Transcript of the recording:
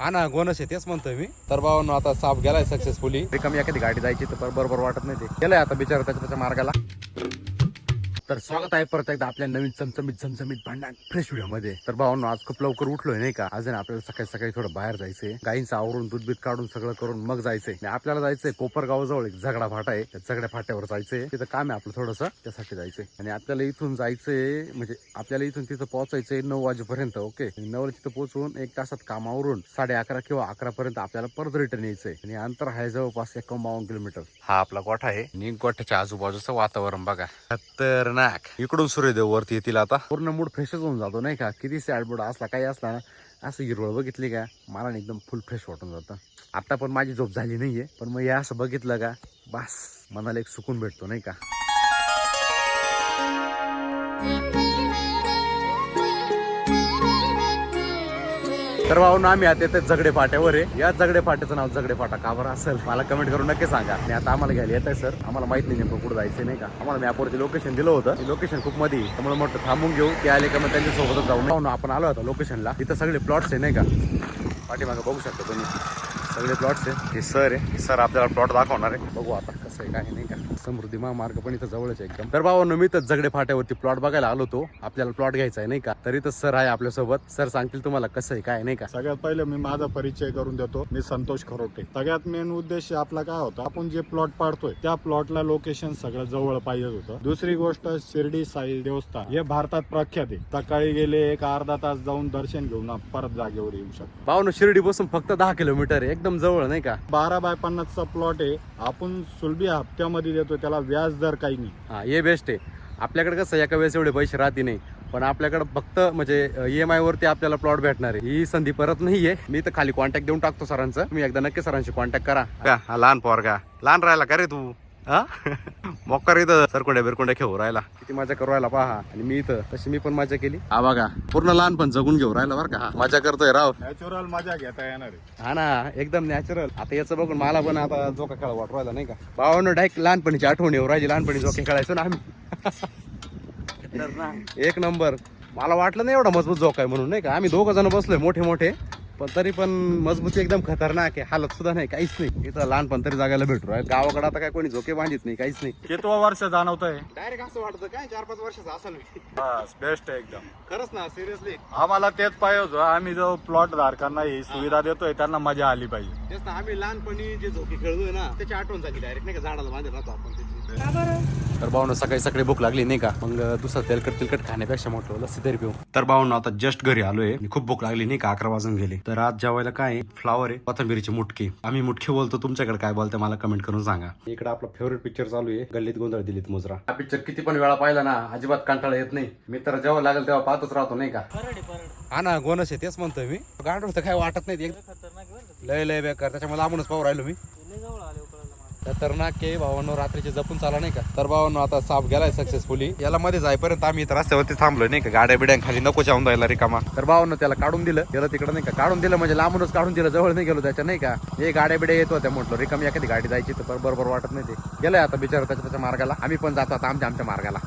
हा ना गोनस आहे तेच म्हणतोय मी. तर भावांनो आता साप गेलाय सक्सेसफुली रिकामी एखादी गाडी जायची तर बरोबर वाटत नाही ते. गेलाय आता बिचारा त्याच्या त्याच्या मार्गाला. तर स्वागत आहे परत एकदा आपल्या नवीन चमचमीत झमझमीत भांडण फ्रेश व्हिडिओमध्ये तर भावांनो आज खूप लवकर उठलोय नाही का? अजून आपल्याला सकाळी सकाळी थोडं बाहेर जायचंय. गाईंचं आवरून दूध बीत काढून सगळं करून मग जायचंय. आणि आपल्याला जायचंय कोपरगाव जवळ एक झगडा फाटा आहे. त्या झगड्या फाट्यावर जायचंय. तिथं काम आहे आपलं थोडंसं. त्यासाठी जायचंय. आणि आपल्याला इथून जायचंय म्हणजे आपल्याला इथून तिथं पोहोचायचंय नऊ वाजेपर्यंत ओके? आणि नऊला तिथं पोहोचून एक तासात कामावरून साडे अकरा किंवा अकरा पर्यंत आपल्याला परत रिटर्न यायचंय. आणि अंतर आहे जवळपास एकावन्न किलोमीटर. हा आपला गोठा आहे. आणि गोठ्याच्या आजूबाजूचं वातावरण बघा. खतरनाक इकडून सूर्यदेव वरती येतील आता. पूर्ण मूड फ्रेशच होऊन जातो नाही का? किती सॅड मूड असला काही असला ना असं हिरवळ बघितली का मला एकदम फुल फ्रेश वाटून जातं. आता पण माझी झोप झाली नाहीये पण मग हे असं बघितलं का बास मनाला एक सुकून भेटतो नाही का? तर भाऊ आम्ही आता येते झगडे फाट्यावर आहे. या झगडे फाट्याचं नाव झगडे फाटा का बरं असेल? मला कमेंट करून नक्की सांगा. आणि आता आम्हाला घ्यायला येत आहे सर आम्हाला माहीत नाही नेमकं कुठं जायचं नाही का? आम्हाला मॅपवरती लोकेशन दिलं होतं. लोकेशन खूप मध्ये त्यामुळे म्हटलं थांबून घेऊ. ते आले का मग त्यांच्या सोबतच जाऊन आपण आलो होतो लोकेशनला इथं सगळे प्लॉट्स आहे नाही का? पाठीमागं बघू शकता तुम्ही. सगळे प्लॉट्स आहे. हे सर आहे. सर आपल्याला प्लॉट दाखवणार आहे. बघू आता. कसं आहे काय नाही का? समृद्धी महामार्ग पण इथं जवळच आहे एकदम. तर भाऊ मी तर झगडे फाट्यावरती प्लॉट बघायला आलो होतो. आपल्याला प्लॉट घ्यायचा आहे नाही का? तरी तर सर आहे आपल्यासोबत. सर सांगतील तुम्हाला कसं आहे काय नाही का? सगळ्यात पहिले मी माझा परिचय करून देतो. मी संतोष खरोटे. सगळ्यात मेन उद्देश आपला काय होता? आपण जे प्लॉट पाडतोय त्या प्लॉटला लोकेशन सगळं जवळ पाहिजे होतं. दुसरी गोष्ट शिर्डी साई देवस्थान. हे भारतात प्रख्यात आहे. सकाळी गेले एक अर्धा तास जाऊन दर्शन घेऊन परत जागेवर येऊ शकतो. भाऊ शिर्डी बसून फक्त दहा किलोमीटर आहे एकदम जवळ नाही का? बारा बाय पन्नासचा प्लॉट आहे. आपण सुलभी हप्त्यामध्ये देतो त्याला व्याज दर काही नाही. हा हे बेस्ट आहे. आपल्याकडे कसं एका वेळेस एवढे पैसे राहते नाही. पण आपल्याकडे फक्त म्हणजे ई एम आय वरती आपल्याला प्लॉट भेटणार आहे. ही संधी परत नाहीये मी तर खाली कॉन्टॅक्ट देऊन टाकतो सरांचं. मी एकदा नक्की सरांशी कॉन्टॅक्ट करा. का हा लहान पोर का लहान राहिला का रे तू? हा? मोक्कर इथं सरकोंड्या बिरकोंड्या घेऊ राहिला. किती मजा करू राहिला पहा. आणि मी इथं तशी मी पण मजा केली. हा बघा पूर्ण लहानपण जगून घेऊ राहिला बरं का. हा मजा करतोय राव. नॅचरल मजा घेता येणार आहे. हा ना एकदम नॅचरल आता याचं बघून मला पण आता झोका खेळ वाटू राहिला नाही का? भावानं डायरेक्ट लहानपणीची आठवण येऊ राहिली लहानपणी झोके खेळायचो ना आम्ही. एक नंबर. मला वाटलं नाही एवढा मजबूत झोका आहे म्हणून नाही का? आम्ही दोघं जण बसलोय मोठे मोठे पण तरी पण मजबूती एकदम खतरनाक आहे. हालत सुद्धा नाही काहीच नाही. इथं लहानपण तरी जागायला भेटू राहील. गावाकडे आता काय कोणी झोके बांधित नाही काहीच नाही. कितवं वर्ष जाणवतंय? डायरेक्ट असं वाटतं काय? चार पाच वर्षाचं असेल. बस बेस्ट आहे एकदम. खरंच ना सिरियसली आम्हाला तेच पाहिजे होतं. आम्ही जो प्लॉट धारकांना ही सुविधा देतोय त्यांना मजा आली पाहिजे. तेच ना आम्ही लहानपणी जे झोके खेळलोय ना त्याची आठवण झाली डायरेक्ट नाही का? झाडाला बांधत राहतो आपण त्याची तर भाऊन सकाळी सकाळी भूक लागली नाही का? मग दुसरं तेलकट तेलकट खाण्यापेक्षा मोठं लस्सी तरी पिऊ. तर भाऊन आता जस्ट घरी आलोय. आणि खूप भूक लागली नाही का? अकरा वाजून गेले. तर आज जेवायला काय फ्लावर आहे कोथंबिरीची मुटकी. आम्ही मुटकी बोलतो तुमच्याकडे काय बोलते मला कमेंट करून सांगा. इकडे आपला फेवरेट पिक्चर चालू आहे. गल्लीत गोंधळ दिलीत मुजरा. हा पिक्चर किती पण वेळा पाहिला ना अजिबात कंटाळा येत नाही. मी तर जेव्हा लागेल तेव्हा पाहतच राहतो नाही का? हा ना गोनस आहे तेच म्हणतोय मी. गाडून तर काय वाटत नाही ते. लय लय बेकार. त्याच्यामुळे लांबूनच पाहू राहिलो मी. खतरनाक के भावांनो रात्रीचे जपून चाला नाही का? तर भावांनो आता साप गेलाय सक्सेसफुली याला मध्ये जायपर्यंत आम्ही इथं रस्त्यावरती थांबलो नाही का? गाड्या बिड्या खाली नको जाऊन जायला रिकामा. तर भावांनो त्याला काढून दिलं. गेलं तिकडे नाही का? काढून दिलं म्हणजे लांबूनच काढून दिलं. जवळ नाही गेलो त्याच्या नाही का? हे गाड्या बिड्या येत होत्या म्हटलं. रिकामी एखादी गाडी जायची तर बरोबर वाटत नाही ते. गेलंय आता बिचार त्याच्या त्याच्या मार्गाला. आम्ही पण जातो आता आमच्या आमच्या मार्गाला.